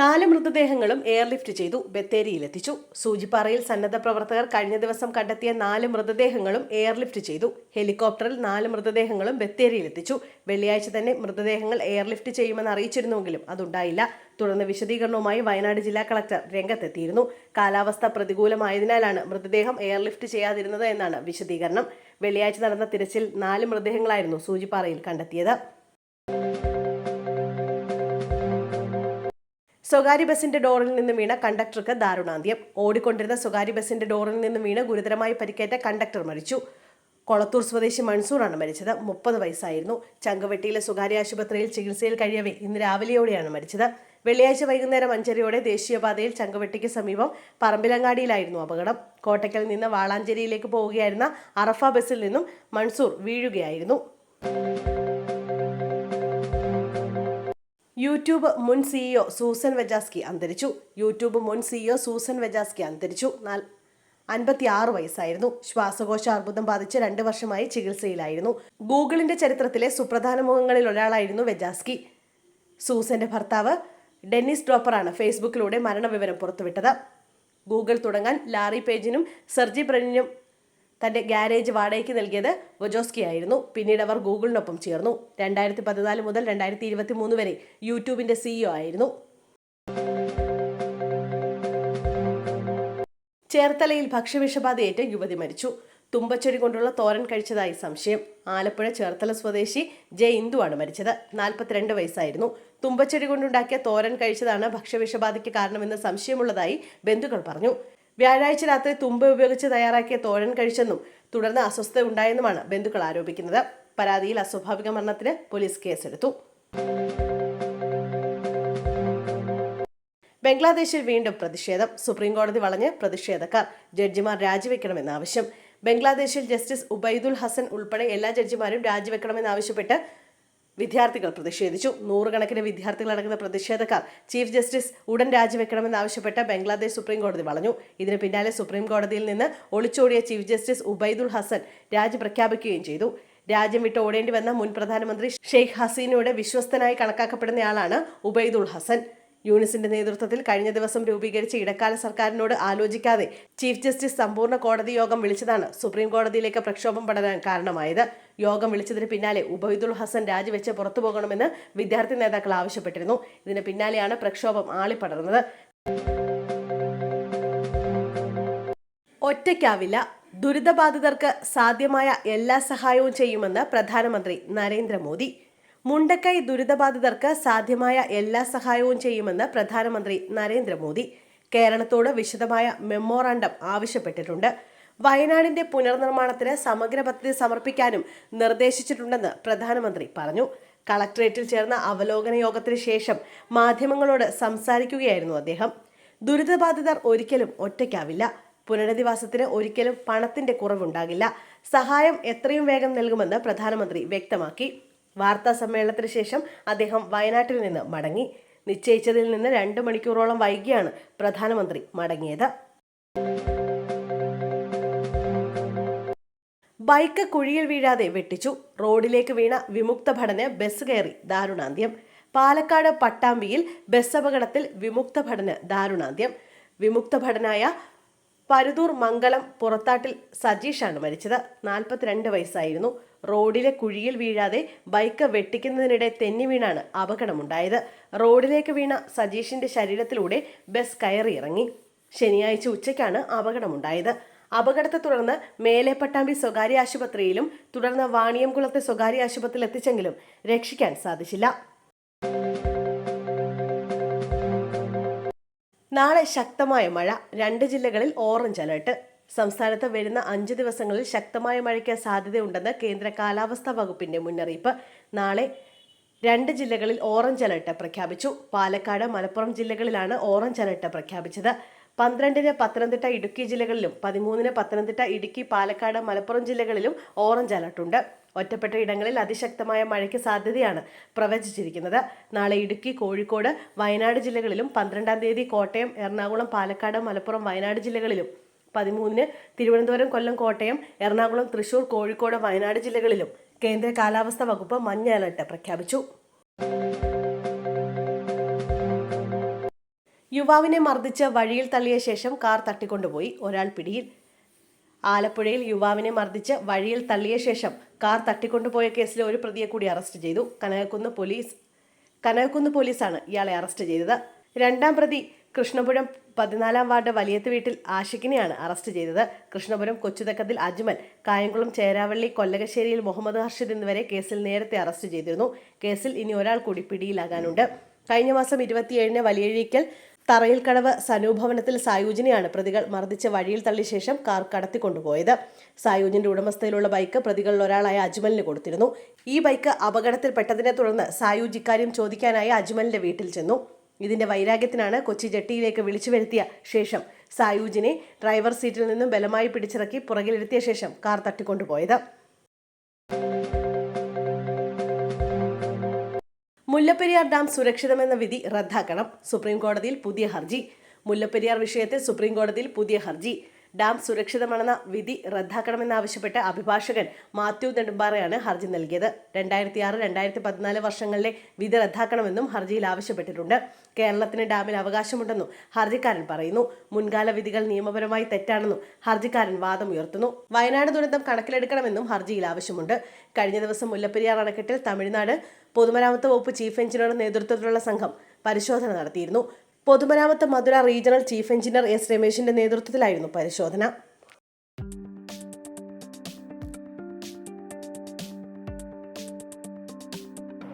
നാല് മൃതദേഹങ്ങളും എയർലിഫ്റ്റ് ചെയ്തു ബത്തേരിയിലെത്തിച്ചു. സൂചിപ്പാറയിൽ സന്നദ്ധ പ്രവർത്തകർ കഴിഞ്ഞ ദിവസം കണ്ടെത്തിയ നാല് മൃതദേഹങ്ങളും എയർലിഫ്റ്റ് ചെയ്തു. ഹെലികോപ്റ്ററിൽ നാല് മൃതദേഹങ്ങളും ബത്തേരിയിലെത്തിച്ചു. വെള്ളിയാഴ്ച തന്നെ മൃതദേഹങ്ങൾ എയർലിഫ്റ്റ് ചെയ്യുമെന്ന് അറിയിച്ചിരുന്നുവെങ്കിലും അതുണ്ടായില്ല. തുടർന്ന് വിശദീകരണവുമായി വയനാട് ജില്ലാ കളക്ടർ രംഗത്തെത്തിയിരുന്നു. കാലാവസ്ഥ പ്രതികൂലമായതിനാലാണ് മൃതദേഹം എയർലിഫ്റ്റ് ചെയ്യാതിരുന്നത് എന്നാണ് വിശദീകരണം. വെള്ളിയാഴ്ച നടന്ന തിരച്ചിൽ നാല് മൃതദേഹങ്ങളായിരുന്നു സൂചിപ്പാറയിൽ കണ്ടെത്തിയത്. സ്വകാര്യ ബസിന്റെ ഡോറിൽ നിന്ന് വീണ കണ്ടക്ടർക്ക് ദാരുണാന്ത്യം. ഓടിക്കൊണ്ടിരുന്ന സ്വകാര്യ ബസിന്റെ ഡോറിൽ നിന്ന് വീണ് ഗുരുതരമായി പരിക്കേറ്റ കണ്ടക്ടർ മരിച്ചു. കൊളത്തൂർ സ്വദേശി മൺസൂറാണ് മരിച്ചത്. മുപ്പത് വയസ്സായിരുന്നു. ചങ്കവെട്ടിയിലെ സ്വകാര്യ ആശുപത്രിയിൽ ചികിത്സയിൽ കഴിയവേ ഇന്ന് രാവിലെയോടെയാണ് മരിച്ചത്. വെള്ളിയാഴ്ച വൈകുന്നേരം അഞ്ചരയോടെ ദേശീയപാതയിൽ ചങ്കവെട്ടിക്ക് സമീപം പറമ്പിലങ്ങാടിയിലായിരുന്നു അപകടം. കോട്ടയ്ക്കൽ നിന്ന് വാളാഞ്ചേരിയിലേക്ക് പോവുകയായിരുന്ന അറഫ ബസ്സിൽ നിന്നും മൺസൂർ വീഴുകയായിരുന്നു. യൂട്യൂബ് മുൻ സിഇഒ സൂസൻ വെജാസ്കി അന്തരിച്ചു. യൂട്യൂബ് മുൻ സിഇഒ സൂസൻ വെജാസ്കി അന്തരിച്ചു. നാൽ അൻപത്തി ആറ് വയസ്സായിരുന്നു. ശ്വാസകോശ അർബുദം ബാധിച്ച് രണ്ട് വർഷമായി ചികിത്സയിലായിരുന്നു. ഗൂഗിളിന്റെ ചരിത്രത്തിലെ സുപ്രധാന മുഖങ്ങളിൽ ഒരാളായിരുന്നു വെജാസ്കി. സൂസന്റെ ഭർത്താവ് ഡെന്നിസ് ഡ്രോപ്പറാണ് ഫേസ്ബുക്കിലൂടെ മരണവിവരം പുറത്തുവിട്ടത്. ഗൂഗിൾ തുടങ്ങാൻ ലാറി പേജിനും സെർജി ബ്രനിനും തന്റെ ഗ്യാരേജ് വാടകയ്ക്ക് നൽകിയത് വൊജോസ്കി ആയിരുന്നു. പിന്നീട് അവർ ഗൂഗിളിനൊപ്പം ചേർന്നു. രണ്ടായിരത്തി പതിനാല് മുതൽ രണ്ടായിരത്തി ഇരുപത്തി മൂന്ന് വരെ യൂട്യൂബിന്റെ സിഇഒ ആയിരുന്നു. ചേർത്തലയിൽ ഭക്ഷ്യവിഷബാധയേറ്റ് യുവതി മരിച്ചു. തുമ്പച്ചെടി കൊണ്ടുള്ള തോരൻ കഴിച്ചതായി സംശയം. ആലപ്പുഴ ചേർത്തല സ്വദേശി ജെ ഇന്ദുവാണ് മരിച്ചത്. നാൽപ്പത്തിരണ്ട് വയസ്സായിരുന്നു. തുമ്പച്ചെടി കൊണ്ടുണ്ടാക്കിയ തോരൻ കഴിച്ചതാണ് ഭക്ഷ്യവിഷബാധയ്ക്ക് കാരണമെന്ന് സംശയമുള്ളതായി ബന്ധുക്കൾ പറഞ്ഞു. വ്യാഴാഴ്ച രാത്രി തുമ്പ ഉപയോഗിച്ച് തയ്യാറാക്കിയ തോരൻ കഴിച്ചെന്നും തുടർന്ന് അസ്വസ്ഥത ഉണ്ടായെന്നുമാണ് ബന്ധുക്കൾ ആരോപിക്കുന്നത്. പരാതിയിൽ അസ്വാഭാവിക മരണത്തിന് പോലീസ് കേസെടുത്തു. ബംഗ്ലാദേശിൽ വീണ്ടും പ്രതിഷേധം. സുപ്രീം കോടതി വളഞ്ഞ് പ്രതിഷേധക്കാർ ജഡ്ജിമാർ രാജിവെക്കണമെന്ന ആവശ്യം. ബംഗ്ലാദേശിൽ ജസ്റ്റിസ് ഉബൈദുൽ ഹസൻ ഉൾപ്പെടെ എല്ലാ ജഡ്ജിമാരും രാജിവെക്കണമെന്നാവശ്യപ്പെട്ട് വിദ്യാർത്ഥികൾ പ്രതിഷേധിച്ചു. നൂറുകണക്കിന് വിദ്യാർത്ഥികളടങ്ങുന്ന പ്രതിഷേധക്കാർ ചീഫ് ജസ്റ്റിസ് ഉടൻ രാജിവെക്കണമെന്നാവശ്യപ്പെട്ട് ബംഗ്ലാദേശ് സുപ്രീം കോടതി വളഞ്ഞു. ഇതിന് പിന്നാലെ സുപ്രീം കോടതിയിൽ നിന്ന് ഒളിച്ചോടിയ ചീഫ് ജസ്റ്റിസ് ഉബൈദുൽ ഹസൻ രാജി പ്രഖ്യാപിക്കുകയും ചെയ്തു. രാജ്യം വിട്ട് ഓടേണ്ടി വന്ന മുൻ പ്രധാനമന്ത്രി ഷെയ്ഖ് ഹസീനയുടെ വിശ്വസ്തനായി കണക്കാക്കപ്പെടുന്നയാളാണ് ഉബൈദുൽ ഹസൻ. യൂണിസിന്റെ നേതൃത്വത്തിൽ കഴിഞ്ഞ ദിവസം രൂപീകരിച്ച ഇടക്കാല സർക്കാരിനോട് ആലോചിക്കാതെ ചീഫ് ജസ്റ്റിസ് സമ്പൂർണ കോടതി യോഗം വിളിച്ചതാണ് സുപ്രീം കോടതിയിലേക്ക് പ്രക്ഷോഭം പടരാൻ കാരണമായത്. യോഗം വിളിച്ചതിന് പിന്നാലെ ഉബൈദുൽ ഹസൻ രാജിവെച്ച് പുറത്തു പോകണമെന്ന് വിദ്യാർത്ഥി നേതാക്കൾ ആവശ്യപ്പെട്ടിരുന്നു. ഇതിന് പിന്നാലെയാണ് പ്രക്ഷോഭം ആളിപ്പടർന്നത്. ഒറ്റയ്ക്കാവില്ല. ദുരിതബാധിതർക്ക് സാധ്യമായ എല്ലാ സഹായവും ചെയ്യുമെന്ന് പ്രധാനമന്ത്രി നരേന്ദ്രമോദി. മുണ്ടക്കൈ ദുരിതബാധിതർക്ക് സാധ്യമായ എല്ലാ സഹായവും ചെയ്യുമെന്ന് പ്രധാനമന്ത്രി നരേന്ദ്രമോദി. കേരളത്തോട് വിശദമായ മെമ്മോറാണ്ടം ആവശ്യപ്പെട്ടിട്ടുണ്ട്. വയനാടിന്റെ പുനർനിർമ്മാണത്തിന് സമഗ്ര പദ്ധതി സമർപ്പിക്കാനും നിർദ്ദേശിച്ചിട്ടുണ്ടെന്ന് പ്രധാനമന്ത്രി പറഞ്ഞു. കളക്ടറേറ്റിൽ ചേർന്ന അവലോകന യോഗത്തിന് ശേഷം മാധ്യമങ്ങളോട് സംസാരിക്കുകയായിരുന്നു അദ്ദേഹം. ദുരിതബാധിതർ ഒരിക്കലും ഒറ്റയ്ക്കാവില്ല. പുനരധിവാസത്തിന് ഒരിക്കലും പണത്തിന്റെ കുറവുണ്ടാകില്ല. സഹായം എത്രയും വേഗം നൽകുമെന്ന് പ്രധാനമന്ത്രി വ്യക്തമാക്കി. വാർത്താ സമ്മേളനത്തിന് ശേഷം അദ്ദേഹം വയനാട്ടിൽ നിന്ന് മടങ്ങി. നിശ്ചയിച്ചതിൽ നിന്ന് രണ്ട് മണിക്കൂറോളം വൈകിയാണ് പ്രധാനമന്ത്രി മടങ്ങിയത്. ബൈക്ക് കുഴിയിൽ വീഴാതെ വെട്ടിച്ചു. റോഡിലേക്ക് വീണ വിമുക്ത ഭടന് ബസ് കയറി ദാരുണാന്ത്യം. പാലക്കാട് പട്ടാമ്പിയിൽ ബസ് അപകടത്തിൽ വിമുക്ത ഭടന് ദാരുണാന്ത്യം. വിമുക്ത ഭടനായ പരുതൂർ മംഗളം പുറത്താട്ടിൽ സജീഷാണ് മരിച്ചത്. നാൽപ്പത്തിരണ്ട് വയസ്സായിരുന്നു. റോഡിലെ കുഴിയിൽ വീഴാതെ ബൈക്ക് വെട്ടിക്കുന്നതിനിടെ തെന്നി വീണാണ് അപകടമുണ്ടായത്. റോഡിലേക്ക് വീണ സജീഷിന്റെ ശരീരത്തിലൂടെ ബസ് കയറിയിറങ്ങി ശനിയാഴ്ച ഉച്ചയ്ക്കാണ് അപകടമുണ്ടായത്. അപകടത്തെ തുടർന്ന് മേലെ പട്ടാമ്പി സ്വകാര്യ ആശുപത്രിയിലും തുടർന്ന് വാണിയംകുളത്തെ സ്വകാര്യ ആശുപത്രിയിൽ എത്തിച്ചെങ്കിലും രക്ഷിക്കാൻ സാധിച്ചില്ല. നാളെ ശക്തമായ മഴ. രണ്ട് ജില്ലകളിൽ ഓറഞ്ച് അലർട്ട്. സംസ്ഥാനത്ത് വരുന്ന അഞ്ച് ദിവസങ്ങളിൽ ശക്തമായ മഴയ്ക്ക് സാധ്യതയുണ്ടെന്ന് കേന്ദ്ര കാലാവസ്ഥാ വകുപ്പിന്റെ മുന്നറിയിപ്പ്. നാളെ രണ്ട് ജില്ലകളിൽ ഓറഞ്ച് അലർട്ട് പ്രഖ്യാപിച്ചു. പാലക്കാട് മലപ്പുറം ജില്ലകളിലാണ് ഓറഞ്ച് അലർട്ട് പ്രഖ്യാപിച്ചത്. പന്ത്രണ്ടിന് പത്തനംതിട്ട ഇടുക്കി ജില്ലകളിലും പതിമൂന്നിന് പത്തനംതിട്ട ഇടുക്കി പാലക്കാട് മലപ്പുറം ജില്ലകളിലും ഓറഞ്ച് അലർട്ടുണ്ട്. ഒറ്റപ്പെട്ട ഇടങ്ങളിൽ അതിശക്തമായ മഴയ്ക്ക് സാധ്യതയാണ് പ്രവചിച്ചിരിക്കുന്നത്. നാളെ ഇടുക്കി കോഴിക്കോട് വയനാട് ജില്ലകളിലും പന്ത്രണ്ടാം തീയതി കോട്ടയം എറണാകുളം പാലക്കാട് മലപ്പുറം വയനാട് ജില്ലകളിലും പതിമൂന്നിന് തിരുവനന്തപുരം കൊല്ലം കോട്ടയം എറണാകുളം തൃശൂർ കോഴിക്കോട് വയനാട് ജില്ലകളിലും കേന്ദ്ര കാലാവസ്ഥാ വകുപ്പ് മഞ്ഞ അലർട്ട് പ്രഖ്യാപിച്ചു. യുവാവിനെ മർദ്ദിച്ച് വഴിയിൽ തള്ളിയ ശേഷം കാർ തട്ടിക്കൊണ്ടുപോയി ഒരാൾ പിടിയിൽ. ആലപ്പുഴയിൽ യുവാവിനെ മർദ്ദിച്ച് വഴിയിൽ തള്ളിയ ശേഷം കാർ തട്ടിക്കൊണ്ടുപോയ കേസിലെ ഒരു പ്രതിയെ കൂടി അറസ്റ്റ് ചെയ്തു. കനകക്കുന്ന് പോലീസ് കനകക്കുന്ന് പോലീസാണ് ഇയാളെ അറസ്റ്റ് ചെയ്തത്. രണ്ടാം പ്രതി കൃഷ്ണപുരം പതിനാലാം വാർഡ് വലിയത്ത് വീട്ടിൽ ആഷിഖിനെയാണ് അറസ്റ്റ് ചെയ്തത്. കൃഷ്ണപുരം കൊച്ചുതക്കത്തിൽ അജ്മൽ കായംകുളം ചേരാവള്ളി കൊല്ലകശ്ശേരിയിൽ മുഹമ്മദ് ഹർഷിദ് എന്നിവരെ കേസിൽ നേരത്തെ അറസ്റ്റ് ചെയ്തിരുന്നു. കേസിൽ ഇനി ഒരാൾ കൂടി പിടിയിലാകാനുണ്ട്. കഴിഞ്ഞ മാസം ഇരുപത്തിയേഴിന് വലിയഴീക്കൽ തറയിൽ കടവ് സനൂഭവനത്തിൽ സായൂജിനെയാണ് പ്രതികൾ മർദ്ദിച്ച് വഴിയിൽ തള്ളിയ ശേഷം കാർ കടത്തിക്കൊണ്ടുപോയത് സായൂജിന്റെ ഉടമസ്ഥയിലുള്ള ബൈക്ക് പ്രതികളിൽ ഒരാളായ അജ്മലിന് കൊടുത്തിരുന്നു. ഈ ബൈക്ക് അപകടത്തിൽപ്പെട്ടതിനെ തുടർന്ന് സായൂജ് ഇക്കാര്യം ചോദിക്കാനായി അജ്മലിന്റെ വീട്ടിൽ ചെന്നു. ഇതിന്റെ വൈരാഗ്യത്തിനാണ് കൊച്ചി ജെട്ടിയിലേക്ക് വിളിച്ചു വരുത്തിയ ശേഷം സായൂജിനെ ഡ്രൈവർ സീറ്റിൽ നിന്നും ബലമായി പിടിച്ചിറക്കി പുറകിലിരുത്തിയ ശേഷം കാർ തട്ടിക്കൊണ്ടുപോയത്. മുല്ലപ്പെരിയാർ ഡാം സുരക്ഷിതമെന്ന വിധി റദ്ദാക്കണം. സുപ്രീം കോടതിയിൽ പുതിയ ഹർജി. മുല്ലപ്പെരിയാർ വിഷയത്തിൽ സുപ്രീം കോടതിയിൽ പുതിയ ഹർജി. ഡാം സുരക്ഷിതമാണെന്ന വിധി റദ്ദാക്കണമെന്നാവശ്യപ്പെട്ട് അഭിഭാഷകൻ മാത്യു നെടുമ്പാറയാണ് ഹർജി നൽകിയത്. രണ്ടായിരത്തി ആറ് രണ്ടായിരത്തി പതിനാല് വർഷങ്ങളിലെ വിധി റദ്ദാക്കണമെന്നും ഹർജിയിൽ ആവശ്യപ്പെട്ടിട്ടുണ്ട്. കേരളത്തിന് ഡാമിൽ അവകാശമുണ്ടെന്നും ഹർജിക്കാരൻ പറയുന്നു. മുൻകാല വിധികൾ നിയമപരമായി തെറ്റാണെന്നും ഹർജിക്കാരൻ വാദമുയർത്തുന്നു വയനാട് ദുരന്തം കണക്കിലെടുക്കണമെന്നും ഹർജിയിൽ ആവശ്യമുണ്ട്. കഴിഞ്ഞ ദിവസം മുല്ലപ്പെരിയാർ അണക്കെട്ടിൽ തമിഴ്നാട് പൊതുമരാമത്ത് വകുപ്പ് ചീഫ് എഞ്ചിനീയറുടെ നേതൃത്വത്തിലുള്ള സംഘം പരിശോധന നടത്തിയിരുന്നു. പൊതുമരാമത്ത് Madurai regional chief engineer S രമേശിന്റെ നേതൃത്വത്തിലായിരുന്നു പരിശോധന